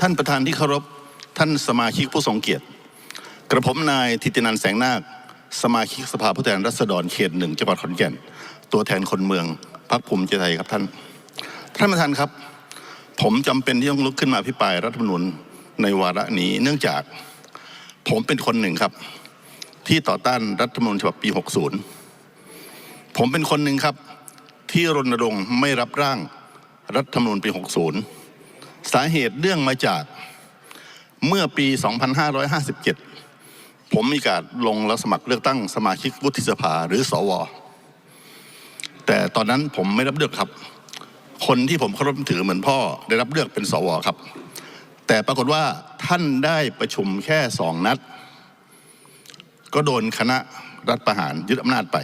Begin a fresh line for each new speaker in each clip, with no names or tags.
ท่านประธานที่เคารพ ท่านสมาชิกผู้ทรงเกียรติ กระผมนายทิตินันแสงนาค สมาชิกสภาผู้แทนราษฎรเขตหนึ่งจังหวัดขอนแก่น ตัวแทนคนเมืองพรรคภูมิใจไทยครับท่าน ท่านประธานครับ ผมจำเป็นที่ต้องลุกขึ้นมาอภิปรายรัฐธรรมนูญในวาระนี้เนื่องจากผมเป็นคนหนึ่งครับ ที่ต่อต้านรัฐธรรมนูญฉบับปี 60 ผมเป็นคนหนึ่งครับ ที่รณรงค์ไม่รับร่างรัฐธรรมนูญปี 60 สาเหตุเรื่องมาจากเมื่อปี 2557 ผมมีการลงรับสมัครเลือกตั้งสมาชิกวุฒิสภาหรือสว แต่ตอนนั้นผมไม่รับเลือกครับ คนที่ผมเคารพถือเหมือนพ่อได้รับเลือกเป็นสวครับ แต่ปรากฏว่าท่านได้ประชุมแค่สองนัด ก็โดนคณะรัฐประหารยึดอำนาจไป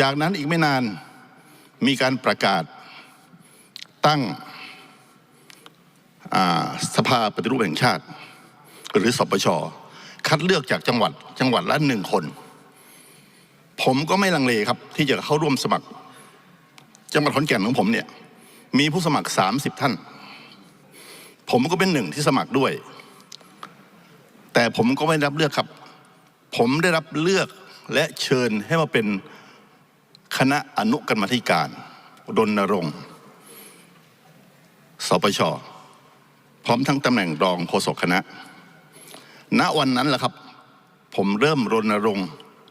จากนั้นอีกไม่นานมีการประกาศตั้ง สภาปฏิรูปแห่งชาติ หรือสปชคัดเลือกจากจังหวัดจังหวัดละหนึ่งคน ผมก็ไม่ลังเลครับ ที่จะเข้าร่วมสมัคร จังหวัดขอนแก่นของผมเนี่ย มีผู้สมัคร30ท่าน ผมก็เป็นหนึ่งที่สมัครด้วย แต่ผมก็ไม่รับเลือกครับ ผมได้รับเลือกและเชิญให้มาเป็นคณะอนุกรรมธิการรณรงค์สปช พร้อมทั้งตำแหน่งรองโฆษกคณะ ณวันนั้นแหละครับ ผมเริ่มรณรงค์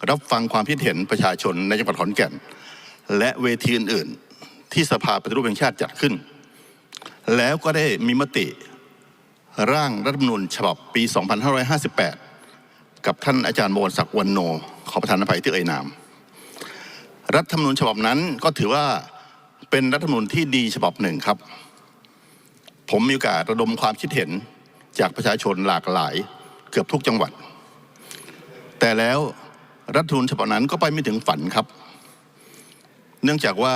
รับฟังความคิดเห็นประชาชนในจังหวัดขอนแก่น และเวทีอื่นๆ ที่สภาปฏิรูปแห่งชาติจัดขึ้น แล้วก็ได้มีมติร่างรัฐธรรมนูญฉบับปี 2558 กับท่านอาจารย์โมนศักดิ์วันโน ขอประธานอภัยที่เอ่ยนาม รัฐธรรมนูญฉบับนั้นก็ถือว่าเป็นรัฐธรรมนูญที่ดีฉบับหนึ่งครับ ผมมีโอกาสระดมความคิดเห็นจากประชาชนหลากหลายเกือบทุกจังหวัด แต่แล้วรัฐธรรมนูญฉบับนั้นก็ไปไม่ถึงฝันครับ เนื่องจากว่า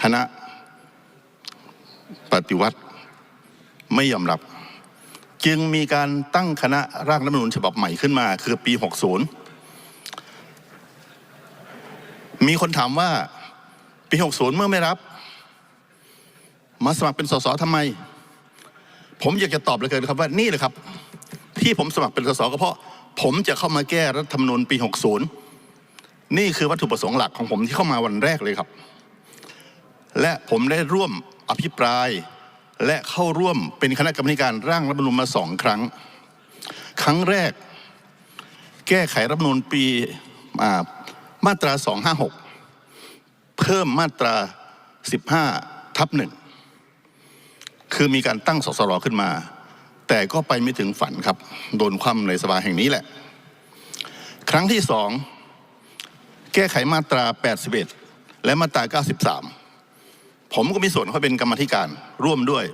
คณะปฏิวัติไม่ยอมรับ จึงมีการตั้งคณะร่างรัฐธรรมนูญฉบับใหม่ขึ้นมา คือปี 60 มีคนถามว่าปี 60 เมื่อไม่รับ มาสมัครเป็นสสทำไม ผมอยากจะตอบเลยเกินครับว่านี่แหละครับ ที่ผมสมัครเป็นสสก็เพราะ ผมจะเข้ามาแก้รัฐธรรมนูญปี 60 นี่คือวัตถุประสงค์หลักของผมที่เข้ามาวันแรกเลยครับ และผมได้ร่วมอภิปราย และเข้าร่วมเป็นคณะกรรมการร่างรัฐธรรมนูญมาสองครั้ง ครั้งแรก แก้ไขรัฐธรรมนูญปีอ่ามาตรา 256 เพิ่มมาตรา 15 ทับหนึ่ง คือมีการตั้งสสรขึ้นมา แต่ก็ไปไม่ถึงฝันครับ โดนคว่ำในสภาแห่งนี้แหละ ครั้งที่สองแก้ไขมาตรา 81 และมาตรา 93 ผมก็มีส่วนเข้าเป็นกรรมธิการร่วมด้วย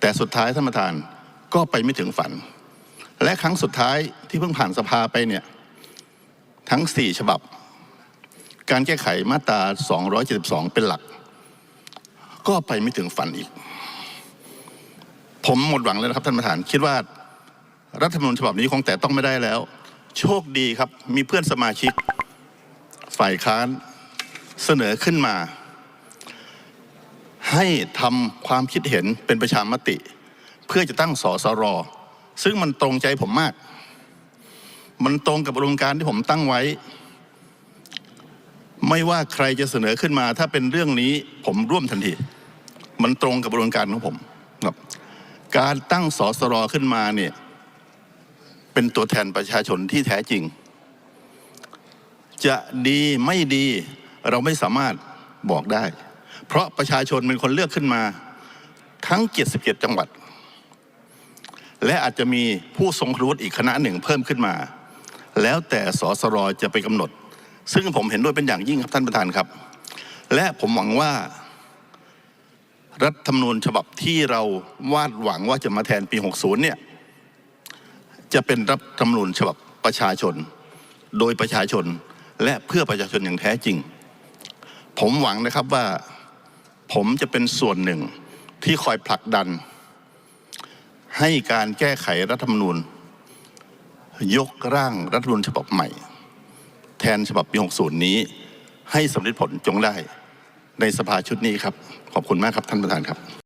แต่สุดท้ายท่านประธานก็ไปไม่ถึงฝัน และครั้งสุดท้ายที่เพิ่งผ่านสภาไปเนี่ยทั้ง 4 ฉบับ การแก้ไขมาตรา 272 เป็นหลัก ก็ไปไม่ถึงฝันอีก ผมหมดหวังแล้วนะครับท่านประธาน คิดว่ารัฐธรรมนูญฉบับนี้คงแต่ต้องไม่ได้แล้ว โชคดีครับ มีเพื่อนสมาชิก ฝ่ายค้านเสนอขึ้นมา ให้ทำความคิดเห็นเป็นประชามติ เพื่อจะตั้งสสรซึ่งมันตรงใจผมมาก มันตรงกับอุดมการที่ผมตั้งไว้ ไม่ว่าใครจะเสนอขึ้นมา ถ้าเป็นเรื่องนี้ผมร่วมทันที มันตรงกับอุดมการของผมครับ การตั้งสสรขึ้นมาเนี่ยเป็นตัวแทนประชาชนที่แท้จริง จะดีไม่ดีเราไม่สามารถบอกได้ เพราะประชาชนเป็นคนเลือกขึ้นมาทั้ง 77 จังหวัด และอาจจะมีผู้ทรงคุณวุฒิอีกคณะหนึ่งเพิ่มขึ้นมา แล้วแต่สสรจะไปกำหนด ซึ่งผมเห็นด้วยเป็นอย่างยิ่งครับท่านประธานครับ และผมหวังว่า รัฐธรรมนูญฉบับที่เราวาดหวังว่าจะมาแทนปี 60 เนี่ย จะเป็นรัฐธรรมนูญฉบับประชาชน โดยประชาชนและเพื่อประชาชนอย่างแท้จริง ผมหวังนะครับว่าผมจะเป็นส่วนหนึ่งที่คอยผลักดัน ให้การแก้ไขรัฐธรรมนูญ ยกร่างรัฐธรรมนูญฉบับใหม่ แทนฉบับปี 60 นี้ ให้สำเร็จผลจงได้ ในสภาชุดนี้ครับขอบคุณมากครับท่านประธานครับ